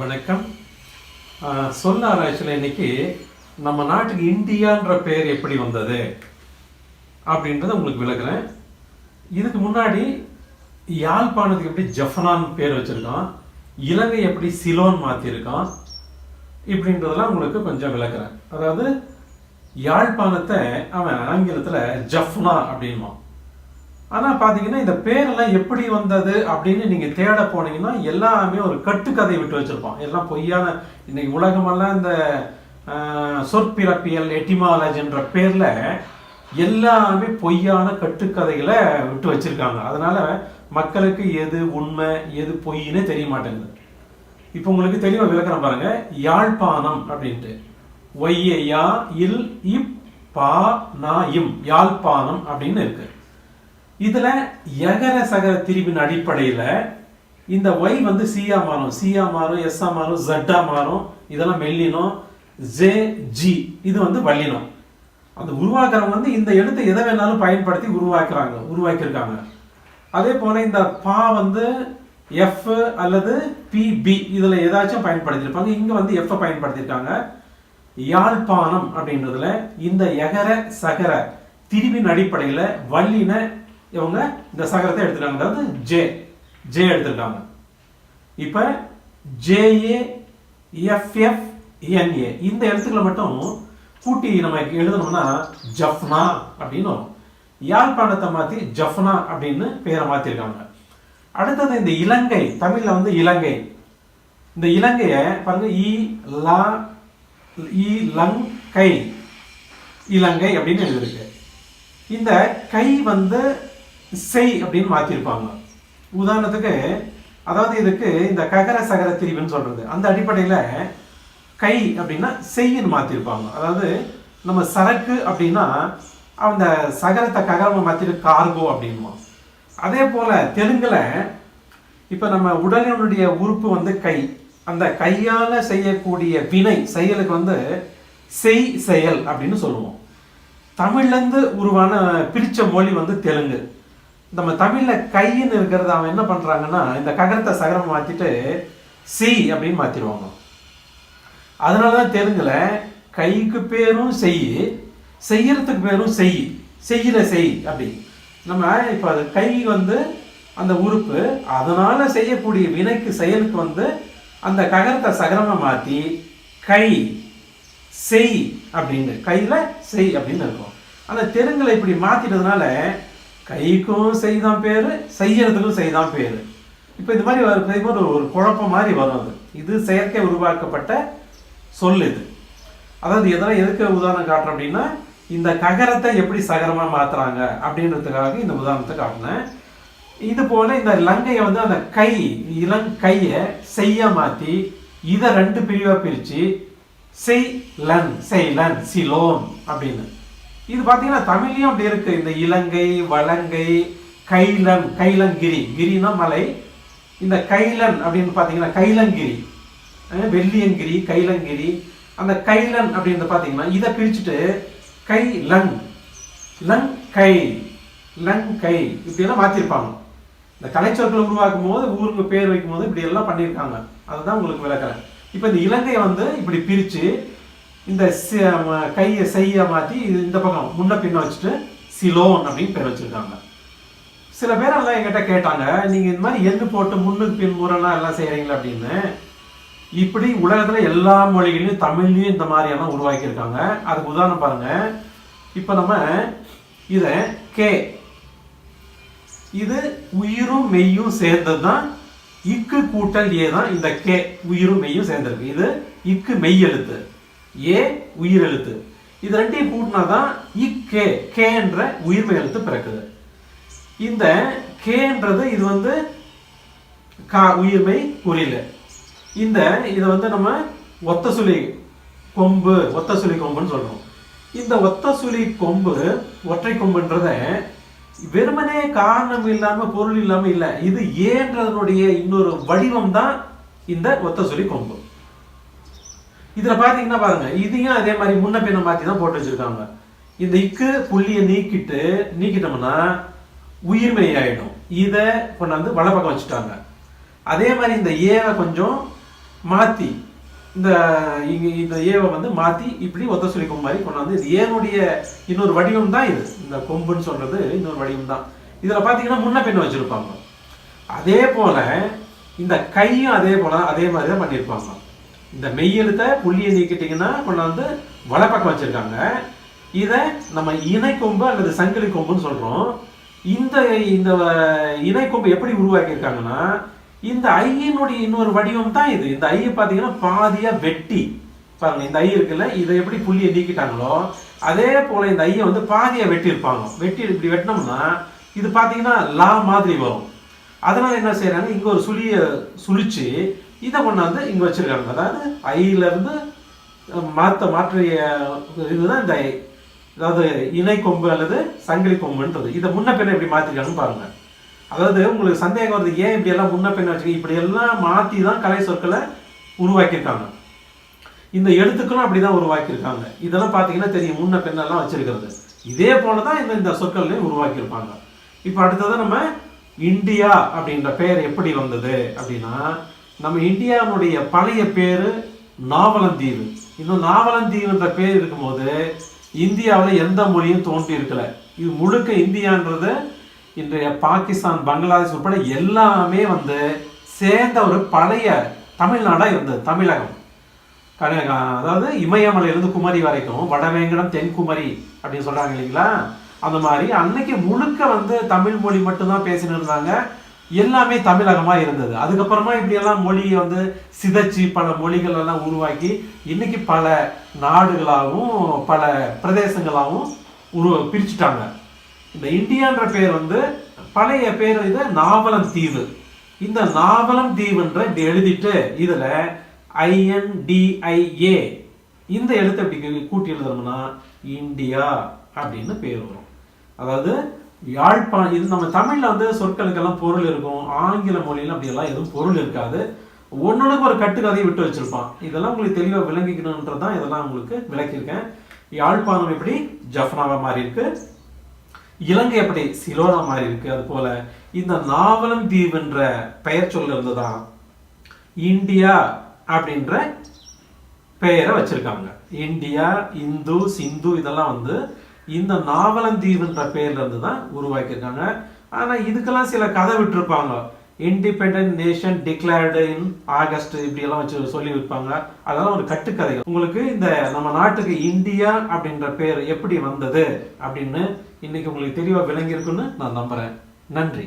வணக்கம். சொல்ல ஆராய்ச்சியில் இன்னைக்கு நம்ம நாட்டுக்கு இந்தியான்ற பேர் எப்படி வந்தது அப்படின்றத உங்களுக்கு விளக்குறேன். இதுக்கு முன்னாடி யாழ்ப்பாணத்துக்கு எப்படி ஜஃப்னான் பேர் வச்சுருக்கான் இலங்கை எப்படி சிலோன் மாற்றிருக்கான் இப்படின்றதெல்லாம் உங்களுக்கு கொஞ்சம் விளக்குறேன். அதாவது யாழ்ப்பாணத்தை அவன் ஆங்கிலத்தில் ஜஃப்னா அப்படின்வான் ஆனால் பார்த்தீங்கன்னா இந்த பேரெல்லாம் எப்படி வந்தது அப்படின்னு நீங்கள் தேட போனீங்கன்னா எல்லாமே ஒரு கட்டுக்கதை விட்டு வச்சுருப்போம் எல்லாம் பொய்யான இன்னைக்கு உலகமெல்லாம் இந்த சொற்பிறப்பியல் எட்டிமாலஜின்ற பேரில் எல்லாமே பொய்யான கட்டுக்கதைகளை விட்டு வச்சுருக்காங்க. அதனால் மக்களுக்கு எது உண்மை எது பொய்ன்னு தெரிய மாட்டேங்குது. இப்போ உங்களுக்கு தெளிவாக விளக்குறேன் பாருங்கள் யாழ்ப்பாணம் அப்படின்ட்டு. ஒய்யா இல் இப் பா நா இம். யாழ்ப்பாணம் அப்படின்னு இருக்குது இதில் எகர சகர திரிவின் அடிப்படையில் இந்த ஒய் வந்து சியா மாறும். சியா மாறும் எஸ்ஆ மாறும் ஜட்டா மாறும். இதெல்லாம் மெல்லினம். ஜே ஜி இது வந்து வல்லினம். அந்த உருவாக்குறவங்க வந்து இந்த எழுத்தை எதை வேணாலும் பயன்படுத்தி உருவாக்குறாங்க உருவாக்கியிருக்காங்க. அதே போல் இந்த பா வந்து எஃப் அல்லது பிபி இதில் ஏதாச்சும் பயன்படுத்தியிருப்பாங்க. இங்கே வந்து எஃப்பை பயன்படுத்தியிருக்காங்க. யாழ்ப்பாணம் அப்படின்றதுல இந்த எகர சகர திரிவின் அடிப்படையில் வல்லின இவங்க இந்த சகரத்தை எடுத்துட்டாங்க. அதாவது ஜே ஜே எடுத்துருக்காங்க இப்ப ஜேஏ எஃப்எஃப் என்ஏ இந்த எழுத்துக்களை மட்டும் கூட்டி நம்ம எழுதணும்னா ஜஃப்னா அப்படின்னு வரும். யாழ்ப்பாணத்தை மாத்தி ஜஃப்னா அப்படின்னு பேரை மாத்திருக்காங்க. அடுத்தது இந்த இலங்கை தமிழ்ல வந்து இலங்கை. இந்த இலங்கைய பாருங்க இ லா இ லங் கை. இலங்கை அப்படின்னு எழுதியிருக்கு. இந்த கை வந்து செய் அப்படின்னு மாற்றிருப்பாங்க உதாரணத்துக்கு அதாவது இதுக்கு இந்த ககர சகர திரிவுன்னு சொல்கிறது அந்த அடிப்படையில் கை அப்படின்னா செய்ன்னு மாற்றிருப்பாங்க அதாவது நம்ம சரக்கு அப்படின்னா அந்த சகரத்தை ககரமாக மாற்றிட்டு கார்கோ அப்படின்வோம் அதே போல் தெலுங்கில் இப்போ நம்ம உடலினுடைய உறுப்பு வந்து கை. அந்த கையால் செய்யக்கூடிய வினை செயலுக்கு வந்து செய் செயல் அப்படின்னு சொல்லுவோம். தமிழ்லேருந்து உருவான பிரித்த மொழி வந்து தெலுங்கு. நம்ம தமிழில் கைன்னு இருக்கிறத அவன் என்ன பண்ணுறாங்கன்னா இந்த ககரத்தை சகரம் மாற்றிட்டு செய் அப்படின்னு மாற்றிடுவாங்க அதனால தான் தெலுங்குல கைக்கு பேரும் செய் செய்யறதுக்கு பேரும் செய் செய்யற செய் அப்படி நம்ம இப்போ அது கை வந்து அந்த உறுப்பு அதனால் செய்யக்கூடிய வினைக்கு செயலுக்கு வந்து அந்த ககரத்தை சகரமாக மாற்றி கை செய் அப்படின்னு. கையில் செய் அப்படின்னு இருக்கும். அந்த தெலுங்குல இப்படி மாற்றிட்டதுனால கைக்கும் செய்தான் பேர் செய்யறதுக்கும் செய்தான் பேர். இப்போ இந்த மாதிரி வருது மாதிரி ஒரு குழப்பம் மாதிரி வரும் அது இது செயற்கை உருவாக்கப்பட்ட சொல் இது. அதாவது எதனால் எதுக்கு உதாரணம் காட்டுறேன் அப்படின்னா இந்த ககரத்தை எப்படி சகரமாக மாற்றுறாங்க அப்படின்றதுக்காக இந்த உதாரணத்தை காட்டினேன். இது போல இந்த லங்கையை வந்து அந்த கை இளங்கைய செய்ய மாற்றி இதை ரெண்டு பிரிவாக பிரித்து செய் லன் செய்லன் சிலோன் அப்படின்னு. இது பார்த்தீங்கன்னா தமிழ்லையும் அப்படி இருக்கு. இந்த இலங்கை வலங்கை கைலன் கைலங்கிரி. கிரினா மலை. இந்த கைலன் அப்படின்னு பார்த்தீங்கன்னா கைலங்கிரி. வெள்ளியங்கிரி கைலங்கிரி. அந்த கைலன் அப்படின்னு பார்த்தீங்கன்னா இதை பிரிச்சுட்டு Kai Lung. Lung Kai. Lung Kai. இப்படியெல்லாம் மாற்றிருப்பாங்க இந்த கலைச்சொற்களை உருவாக்கும் போது ஊருக்கு பேர் வைக்கும் போது இப்படி எல்லாம் பண்ணியிருக்காங்க. அதுதான் உங்களுக்கு விளக்குறேன். இப்போ இந்த இலங்கையை வந்து இப்படி பிரித்து இந்த ம- கையை செய்ய மாற்றி இது இந்த பக்கம் முன்ன பின்ன வச்சுட்டு சிலோன் அப்படின்னு பேர் வச்சுருக்காங்க. சில பேர் எல்லாம் என்கிட்ட கேட்டாங்க நீங்கள் இந்த மாதிரி எண்ணு போட்டு முன்னுக்கு பின் எல்லாம் செய்கிறீங்களா அப்படின்னு. இப்படி உலகத்தில் எல்லா மொழிகளையும் தமிழ்லையும் இந்த மாதிரியெல்லாம் உருவாக்கியிருக்காங்க. அதுக்கு உதாரணம் பாருங்கள் இப்போ நம்ம இதை கே இது உயிரும் மெய்யும் சேர்ந்தது தான் இக்கு கூட்டல் ஏ தான் இந்த கே உயிரும் மெய்யும் சேர்ந்திருக்கு. இது இக்கு மெய் எழுத்து ஏ உயிர் எழுத்து இது ரெண்டையும் கூட்டினா தான் இக்கே கேன்ற உயிர்மை எழுத்து பிறக்குது. இந்த கேன்றது இது வந்து கா உயிர்மை குறியில இந்த இதை வந்து நம்ம ஒத்த சுழி கொம்பு ஒத்த சுழி கொம்புன்னு சொல்கிறோம் இந்த ஒத்த சுழி கொம்பு ஒற்றை கொம்புன்றத வெறுமனே காரணம் இல்லாமல் பொருள் இல்லாமல் இல்லை. இது ஏன்றதனுடைய இன்னொரு வடிவம் தான் இந்த ஒத்த சுழி கொம்பு. இதில் பார்த்தீங்கன்னா பாருங்கள் இதையும் அதே மாதிரி முன்ன பின்ன மாற்றி தான் போட்டு வச்சிருக்காங்க. இந்த இக்கு புள்ளியை நீக்கிட்டு நீக்கிட்டோம்னா உயிர்மை ஆயிடும். இதை கொண்டாந்து வலப்பக்கம் வச்சுட்டாங்க. அதே மாதிரி இந்த ஏவை கொஞ்சம் மாற்றி இந்த இங்கே இந்த ஏவை வந்து மாற்றி இப்படி ஒத்த சொல்லி மாதிரி கொண்டாந்து இது ஏனுடைய இன்னொரு வடிவம் தான் இது. இந்த கொம்புன்னு சொல்கிறது இன்னொரு வடிவம் தான். இதில் பார்த்தீங்கன்னா முன்ன பின்ன வச்சுருப்பாங்க. அதே போல் இந்த கையும் அதே போல் அதே மாதிரி தான் பண்ணியிருப்பாங்க. இந்த மெய்யெழுத்தை புள்ளியை நீக்கிட்டிங்கன்னா கொண்டாந்து வலப்பக்கம் வச்சுருக்காங்க. இதை நம்ம இணை கொம்பு அல்லது சங்கிலி கொம்புன்னு சொல்கிறோம் இந்த இந்த இணை கொம்பு எப்படி உருவாக்கியிருக்காங்கன்னா இந்த ஐயினுடைய இன்னொரு வடிவம் தான் இது. இந்த ஐயை பார்த்தீங்கன்னா பாதியாக வெட்டி. பாருங்க இந்த ஐ இருக்குல்ல இதை எப்படி புள்ளியை நீக்கிட்டாங்களோ அதே போல் இந்த ஐயை வந்து பாதியாக வெட்டியிருப்பாங்க. வெட்டி இப்படி வெட்டினோம்னா இது பார்த்தீங்கன்னா லா மாதிரி வரும். அதனால் என்ன செய்கிறாங்க இங்கே ஒரு சுழியை சுழிச்சு இதை கொண்டாந்து இங்கே வச்சுருக்காங்க. அதாவது ஐயிலேருந்து மாற்ற மாற்றிய இதுதான் இந்த ஐ. அதாவது இணை கொம்பு அல்லது சங்கிலி கொம்புன்றது. இதை முன்ன பின்ன எப்படி மாற்றிருக்காங்கன்னு பாருங்கள் அதாவது உங்களுக்கு சந்தேகம் வருது ஏன் இப்படி எல்லாம் முன்ன பின்ன வச்சுக்க இப்படி எல்லாம் மாற்றி தான் கலை சொற்களை உருவாக்கியிருக்காங்க. இந்த எழுத்துக்களும் அப்படி தான் உருவாக்கியிருக்காங்க. இதெல்லாம் பார்த்தீங்கன்னா தெரியும் முன்ன பின்னெல்லாம் வச்சுருக்கிறது. இதே போல தான் இந்த இந்த சொற்கள்லையும் உருவாக்கியிருப்பாங்க. இப்போ அடுத்தது நம்ம இந்தியா அப்படின்ற பெயர் எப்படி வந்தது அப்படின்னா நம்ம இந்தியாவுடைய பழைய பேர் நாவலந்தீவு. இன்னும் நாவலந்தீவுன்ற பேர் இருக்கும்போது இந்தியாவில் எந்த மொழியும் தோன்றி இருக்கல. இது முழுக்க இந்தியான்றது இன்றைய பாகிஸ்தான் பங்களாதேஷ் உட்பட எல்லாமே வந்து சேர்ந்த ஒரு பழைய தமிழ்நாடாக இருந்தது தமிழகம். அதாவது இமயமலையிலிருந்து குமரி வரைக்கும் வடவேங்கடம் தென்குமரி அப்படின்னு சொல்கிறாங்க இல்லைங்களா? அந்த மாதிரி அன்னைக்கு முழுக்க வந்து தமிழ் மொழி மட்டும்தான் பேசின்னு இருந்தாங்க. எல்லாமே தமிழகமாக இருந்தது. அதுக்கப்புறமா இப்படியெல்லாம் மொழியை வந்து சிதைச்சு பல மொழிகள் எல்லாம் உருவாக்கி இன்னைக்கு பல நாடுகளாகவும் பல பிரதேசங்களாகவும் உரு பிரிச்சுட்டாங்க. இந்த இந்தியான்ற பேர் வந்து பழைய பேர் இது நாவலம் தீவு. இந்த நாவலம் தீவுன்ற இப்படி எழுதிட்டு இதில் ஐஎன்டிஐஏ இந்த எழுத்தை இப்படி கூட்டி எழுதுறோம்னா இந்தியா அப்படின்னு பேர் வரும். அதாவது யாழ்ப்பாணம் இது நம்ம தமிழ்ல வந்து சொற்களுக்கெல்லாம் பொருள் இருக்கும். ஆங்கில மொழியில அப்படியெல்லாம் எதுவும் பொருள் இருக்காது. ஒன்னொன்னுக்கு ஒரு கட்டுக்கதையை விட்டு வச்சிருப்பான். இதெல்லாம் உங்களுக்கு தெளிவாக விளங்கிக்கணுன்றது தான் இதெல்லாம் உங்களுக்கு விளக்கியிருக்கேன். யாழ்ப்பாணம் எப்படி? ஜஃப்னாவா மாறி இருக்கு இலங்கை எப்படி? சிலோனா மாறி இருக்கு அது போல இந்த நாவலம் தீவுன்ற பெயர் சொல்ல இருந்துதான் இந்தியா அப்படின்ற பெயரை வச்சிருக்காங்க. இந்தியா இந்து சிந்து இதெல்லாம் வந்து இந்த நாவலந்தீவுன்ற பேர்ல இருந்து தான் உருவாக்கியிருக்காங்க. ஆனால் இதுக்கெல்லாம் சில கதை விட்டுருப்பாங்க. Independent nation declared in August இப்படியெல்லாம் வச்சு சொல்லி வைப்பாங்க. அதெல்லாம் ஒரு கட்டுக்கதைகள். உங்களுக்கு இந்த நம்ம நாட்டுக்கு இந்தியா அப்படின்ற பேர் எப்படி வந்தது அப்படின்னு இன்னைக்கு உங்களுக்கு தெளிவாக விளங்கியிருக்குன்னு நான் நம்புகிறேன் நன்றி.